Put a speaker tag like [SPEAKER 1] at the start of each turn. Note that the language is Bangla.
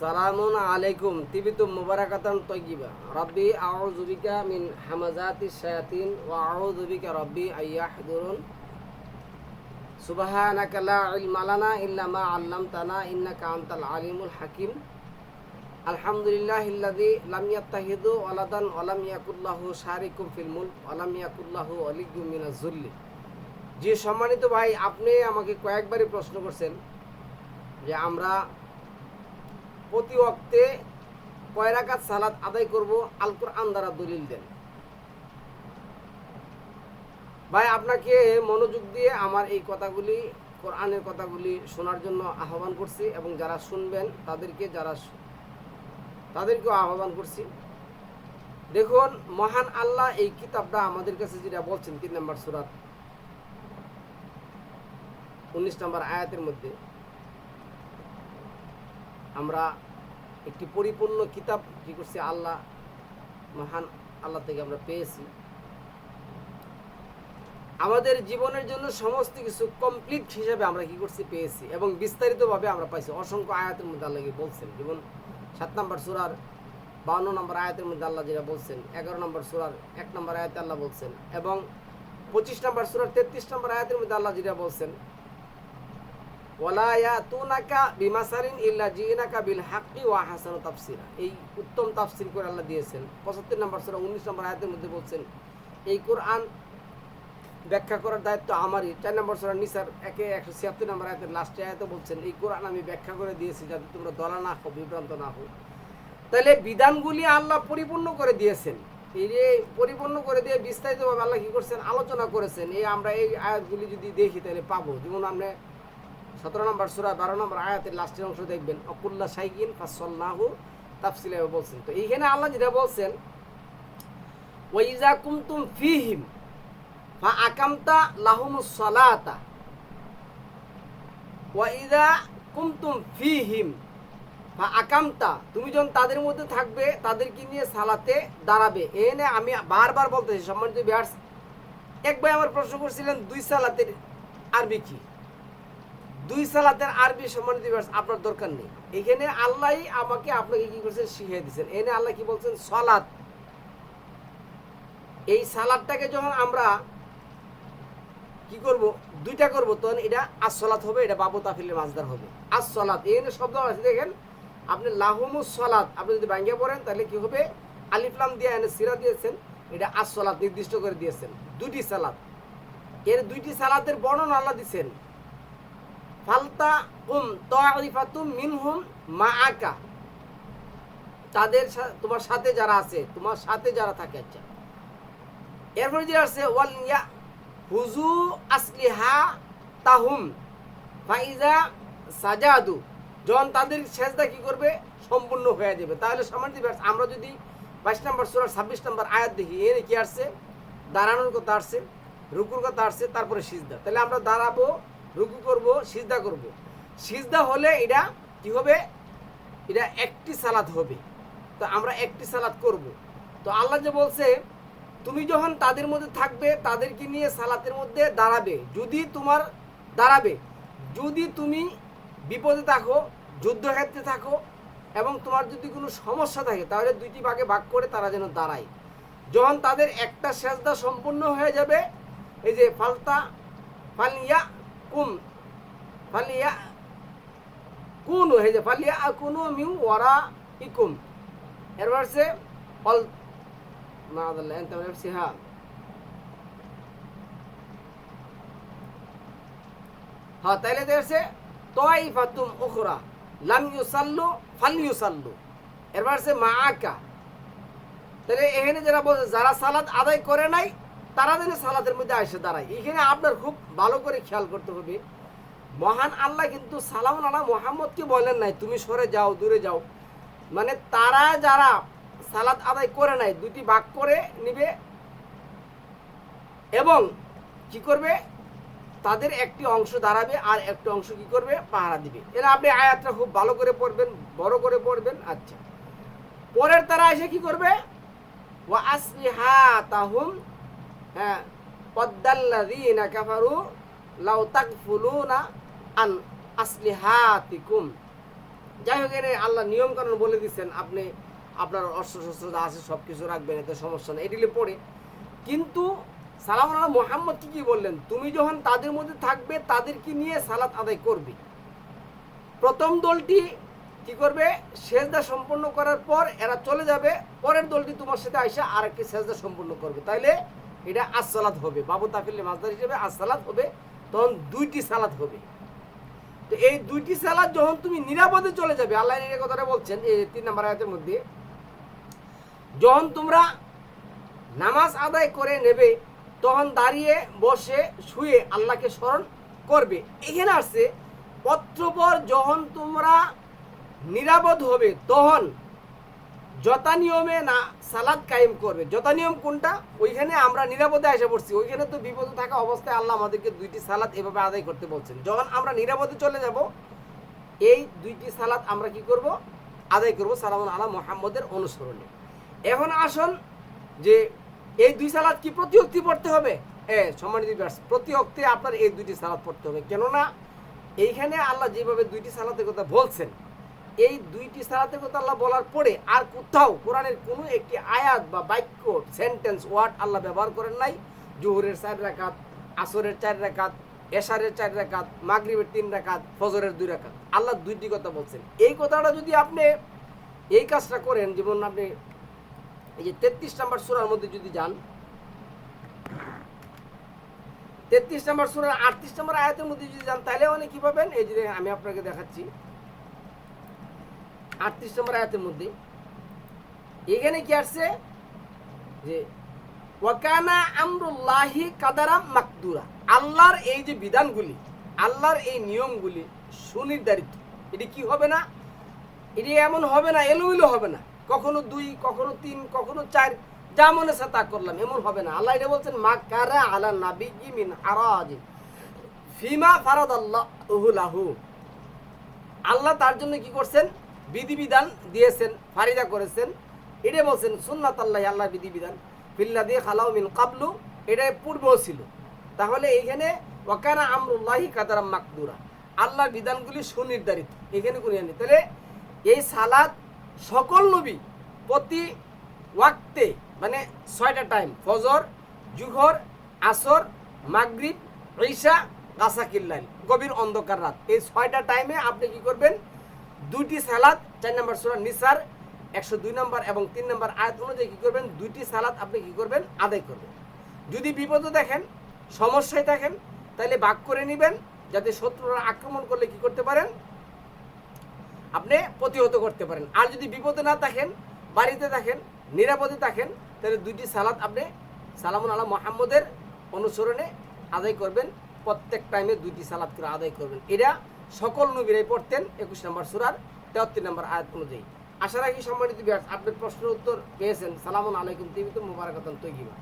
[SPEAKER 1] সালামুন আলাইকুম তিবিতুম মুবারাকাতান তয়্যিবা রাব্বি আউযু বিকা মিন হামাজাতিশ শায়াতিন, ওয়া আউযু বিকা রাব্বি আইয়াহদুরুন। সুবহানাকা লা ইলমা লানা ইল্লা মা 'আল্লামতানা, ইন্নাকা আনতাল আলিমুল হাকিম। আলহামদুলিল্লাহিল্লাযী লাম ইয়াত্তাহিদু ওয়ালাদান ওয়া লাম ইয়াকুল লাহু শারিকুম ফিল মুলক ওয়া লাম ইয়াকুল লাহু ওয়ালিয়্যুম মিনাজ যুল্লি। জি সম্মানিত ভাই, আপনি আমাকে কয়েকবারই প্রশ্ন করছেন যে আমরা প্রতি ওয়াক্তে কয় রাকাত সালাত আদায় করব? আল কোরআন দ্বারা দলিল দেন। ভাই, আপনাকে মনোযোগ দিয়ে আমার এই কথাগুলি, কোরআনের কথাগুলি শোনার জন্য আহ্বান করছি এবং যারা শুনবেন তাদেরকে যারা তাদেরকেও আহ্বান করছি। দেখুন, মহান আল্লাহ এই কিতাবটা আমাদের কাছে যেটা বলছেন, তিন নম্বর সুরাত উনিশ নম্বর আয়াতের মধ্যে। আমরা একটি পরিপূর্ণ কিতাব কি করছি আল্লাহ, মহান আল্লাহ থেকে আমরা পেয়েছি। আমাদের জীবনের জন্য সমস্ত কিছু কমপ্লিট হিসেবে আমরা কি করছি পেয়েছি এবং বিস্তারিতভাবে আমরা পাইছি। অসংখ্য আয়াতের মধ্যে আল্লাহকে বলছেন? যেমন সাত নম্বর সুরার বাউন্ন নম্বর আয়াতের মধ্যে আল্লাহ যেটা বলছেন, এগারো নম্বর সুরার এক নম্বর আয়াতে আল্লাহ বলছেন এবং পঁচিশ নম্বর সুরার তেত্রিশ নম্বর আয়াতের মধ্যে আল্লাহ যেটা বলছেন ওয়ালা ইয়াতুনাকা বিমাসারিন ইল্লা জিনাকা বিল হাক্কি ওয়া হাসানু তাফসিরা। এই উত্তম তাফসির করে আল্লাহ দিয়েছেন। 75 নম্বর সূরা 19 নম্বর আয়াতের মধ্যে বলছেন, এই কোরআন ব্যাখ্যা করার দায়িত্ব আমারই। চার নম্বর সূরা, নিসার একে 176 নম্বর আয়াতের লাস্টে আয়াতে বলছেন, এই কোরআন আমি ব্যাখ্যা করে দিয়েছি যাতে তোমরা দলা না হও, বিভ্রান্ত না হও। তাহলে বিধানগুলি আল্লাহ পরিপূর্ণ করে দিয়েছেন। এই যে পরিপূর্ণ করে দিয়ে বিস্তারিতভাবে আল্লাহ কি করছেন? আলোচনা করেছেন। এই আমরা এই আয়াতগুলি যদি দেখি তাহলে পাবো। যেমন আমরা সতেরো নম্বর সুরা, বারো নম্বর আয়াতের লাস্টের অংশ দেখবেন। অকুল্লা সাইকিন ফাসল্লাহু তাফসিলে বলছেন। তো এইখানে আল্লাহ যেটা বলছেন ওয়াইজা কুমতুম ফিহিম ফা আকামতা লাহুমুস সালাতা ওয়াইজা কুমতুম ফিহিম ফা আকামতা তুমি যখন তাদের মধ্যে থাকবে, তাদেরকে নিয়ে সালাতে দাঁড়াবে। এনে আমি বারবার বলতেছি, সম্মানিত বিহার এক ভাই আমার প্রশ্ন করছিলেন, দুই সালাতের আরবি কি? দুই সালাতের আরবি সম্মানিত দিবস আপনার দরকার নেই। এখানে আল্লাহই আমাকে আপনাকে কি করছেন? শিখিয়ে দিচ্ছেন। এনে আল্লাহ কি বলছেন? সলাৎ এই সালাদটাকে যখন আমরা কি করব? দুইটা করব, তখন এটা আসলাত হবে, এটা বাবু তাফিলের মাজদার হবে। আসলাত এখানে শব্দ আছে, দেখেন। আপনি লাহুমুস সলাত। আপনি যদি ভাঙ্গিয়ে পড়েন, তাহলে কি হবে? আলিফলাম দিয়ে এনে সিরা দিয়েছেন, এটা আসলাত নির্দিষ্ট করে দিয়েছেন। দুটি সালাত। এর দুইটি সালাতের বর্ণনা আল্লাহ দিচ্ছেন। ফালতা মিনহুম মাআকা। তাদের তোমার সাথে যারা আছে, তোমার সাথে যারা থাকে আচ্ছা। এরপরে যে আছে হুজু আসলিহা তাহুম, ফাইজা সাজাদু। যখন তাদের সেজদা কি করবে? সম্পূর্ণ হয়ে যাবে। তাহলে সামান্য আমরা যদি বাইশ নম্বর সুরার ছাব্বিশ নম্বর আয়াত দেখি এনে কি আসছে? দাঁড়ানোর কথা আসছে, রুকুর কথা আসছে, তারপরে সিজদা। তাহলে আমরা দাঁড়াবো রুকু করব, সিজদা করব। সিজদা হলে এটা কি হবে? এটা একটি সালাদ হবে। তো আমরা একটি সালাদ করব। তো আল্লাহ যে বলছে, তুমি যখন তাদের মধ্যে থাকবে, তাদেরকে নিয়ে সালাতের মধ্যে দাঁড়াবে। যদি তোমার দাঁড়াবে, যদি তুমি বিপদে থাকো, যুদ্ধক্ষেত্রে থাকো এবং তোমার যদি কোনো সমস্যা থাকে, তাহলে দুইটি ভাগে ভাগ করে তারা যেন দাঁড়ায়। যখন তাদের একটা সেজদা সম্পূর্ণ হয়ে যাবে, এই যে ফালতা ফালিয়া কুম ফালিয়া কুন হয়ে যে ফালিয়া কুনু মিউ ওয়ারা ইকুম এরপর সে অল মা আদাল্লাহ এনতা নফসি হা হ্যাঁ তাইলে দেখছে তাইফাতুম উখরা লাম ইউসাল্লু ফাল ইউসাল্লু এরপর সে মা আকা তাহলে এখানে যারা বলছে যারা সালাদ আদায় করে নাই তারা যেন সালাদের মধ্যে আসে দাঁড়ায়। এখানে আপনার খুব ভালো করে খেয়াল করতে হবে। মহান আল্লাহ কিন্তু সালাম আল্লাহ মোহাম্মদকে বলেন নাই, তুমি সরে যাও, দূরে যাও। মানে তারা যারা সালাদ আদায় করে নাই দুটি ভাগ করে নিবে এবং কি করবে? তাদের একটি অংশ দাঁড়াবে আর একটি অংশ কি করবে? পাহারা দিবে। এরা আপনি আয়াতটা খুব ভালো করে পড়বেন, বড় করে পড়বেন আচ্ছা। পরের তারা এসে কি করবে? ওয়া আসলিহা তাহুম হ্যাঁ পদ্দাল্লাযীনা কাফারু লাউ তাকফুলুনা আন আসলিহাতিকুম। যাই হোক এনে আল্লাহ নিয়ম কানুন বলে দিচ্ছেন আপনি আপনার অস্ত্র শস্ত্র যা আছে সব কিছু রাখবেন, এতে সমস্যা নেই। এগুলি পড়ে, কিন্তু সালাম আল্লাহ মোহাম্মদ কি কি বললেন? তুমি যখন তাদের মধ্যে থাকবে, তাদেরকে নিয়ে সালাত আদায় করবে। প্রথম দলটি কি করবে? সেজদা সম্পন্ন করার পর এরা চলে যাবে, পরের দলটি তোমার সাথে আইসা আর একটি সেজদা সম্পন্ন করবে। তাইলে এটা আসসালাত হবে। বাবু তাফিল মাসদার হিসেবে আসসালাত হবে, তখন দুইটি সালাত হবে। তো এই দুইটি সালাদ যখন তুমি নিরাপদে চলে যাবে, আল্লাহ এই কথাটা বলছেন, এই তিন নম্বর আয়াতের মধ্যে, যখন তোমরা নামাজ আদায় করে নেবে, তখন দাঁড়িয়ে বসে শুয়ে আল্লাহকে স্মরণ করবে। এখানে আসছে, পত্রপর যখন তোমরা নিরাপদ হবে, তখন যথা নিয়মে না সালাদ কায়েম করবে। যথা নিয়ম কোনটা? ওইখানে আমরা নিরাপদে এসে পড়ছি। ওইখানে তো বিপদে থাকা অবস্থায় আল্লাহ আমাদেরকে দুইটি সালাদ এভাবে আদায় করতে বলছেন। যখন আমরা নিরাপদে চলে যাব এই দুইটি সালাদ আমরা কি করব? আদায় করব সালাম আলা মোহাম্মদের অনুসরণে। এখন আসুন যে এই দুই সালাদ কি প্রতি অক্তি পড়তে হবে? হ্যাঁ সম্মানিত viewers, প্রতি অক্তি আপনার এই দুইটি সালাদ পড়তে হবে। কেননা এইখানে আল্লাহ যেভাবে দুইটি সালাতের কথা বলছেন এই দুইটি সালাতের কথা আল্লাহ বলার পরে আর কোথাও কোরআনের কোনো একটি আয়াত বা বাক্য সেন্টেন্স ওয়ার্ড আল্লাহ ব্যবহার করেন নাই। জোহরের চার রাকাত, আসরের চার রাকাত, এশারের চার রাকাত, মাগরিবের তিন রাকাত, ফজরের দুই রাকাত। আল্লাহ দুইটি কথা বলছেন। এই কথাটা যদি আপনি এই কাজটা করেন, যেমন আপনি এই যে তেত্রিশ নাম্বার সুরার মধ্যে যদি যান, তেত্রিশ নাম্বার সুরার আটত্রিশ নাম্বার আয়াতের মধ্যে যদি যান, তাহলে অনেক কী পাবেন? এই যে আমি আপনাকে দেখাচ্ছি। আটত্রিশ নম্বর আয়াতের মধ্যে, এখানে কি আসছে? যে, ওয়াকানা আমরুল্লাহি কাদারাম মাকদুরা। আল্লাহর এই যে বিধানগুলি, আল্লাহর এই নিয়মগুলি সুনির্ধারিত। এটি কি হবে না? এটি এমন হবে না, এলোমেলো হবে না। কখনো দুই, কখনো তিন, কখনো চার, যা মনে আছে তা করলাম, এমন হবে না। আল্লাহ এটা বলছেন, মা কারা আলা নাবি মিন হারাজ ফিমা ফারাদ আল্লাহ লাহু। আল্লাহ তার জন্য কি করছেন? বিধিবিধান দিয়েছেন, ফারিদা করেছেন। এটা বলছেন, সুন্নাত আল্লাহ আল্লাহ বিধিবিধান। ফিল্লা দিয়ে খালাউ মিন কাবলু এটা পূর্বেও ছিল। তাহলে এইখানে ওয়াকানা আমরুল্লাহি কাদারাম মাকদুরা। আল্লাহর বিধানগুলি সুনির্ধারিত। এখানে কোনো ইয়ে নেই। তাহলে এই সালাদ সকল নবী প্রতি ওয়াক্তে মানে ছয়টা টাইম ফজর, জুহর, আসর, মাগরিব, ঈশা কাসাকিল্লাই গভীর অন্ধকার রাত। এই ছয়টা টাইমে আপনি কি করবেন? দুইটি সালাদ চার নম্বর সুরা নিসার, একশো দুই নম্বর এবং তিন নম্বর আয়াত অনুযায়ী কি করবেন? দুইটি সালাদ আপনি কি করবেন? আদায় করবেন। যদি বিপদে দেখেন, সমস্যায় থাকেন, তাহলে বাক করে নেবেন, যাতে শত্রুরা আক্রমণ করলে কি করতে পারেন? আপনি প্রতিহত করতে পারেন। আর যদি বিপদে না থাকেন, বাড়িতে থাকেন, নিরাপদে থাকেন, তাহলে দুইটি সালাদ আপনি সালামুন আলা মোহাম্মদের অনুসরণে আদায় করবেন। প্রত্যেক টাইমে দুইটি সালাদ করে আদায় করবেন। এটা সকল নবীরাই পড়তেন একুশ নম্বর সুরার তেহত্তর নম্বর আয়াত অনুযায়ী। আশা রাখি সম্মানিত বিহার আপনার প্রশ্নের উত্তর পেয়েছেন। সালামুন আলাইকুম তিবিত মুবারকাতন তৈগিবা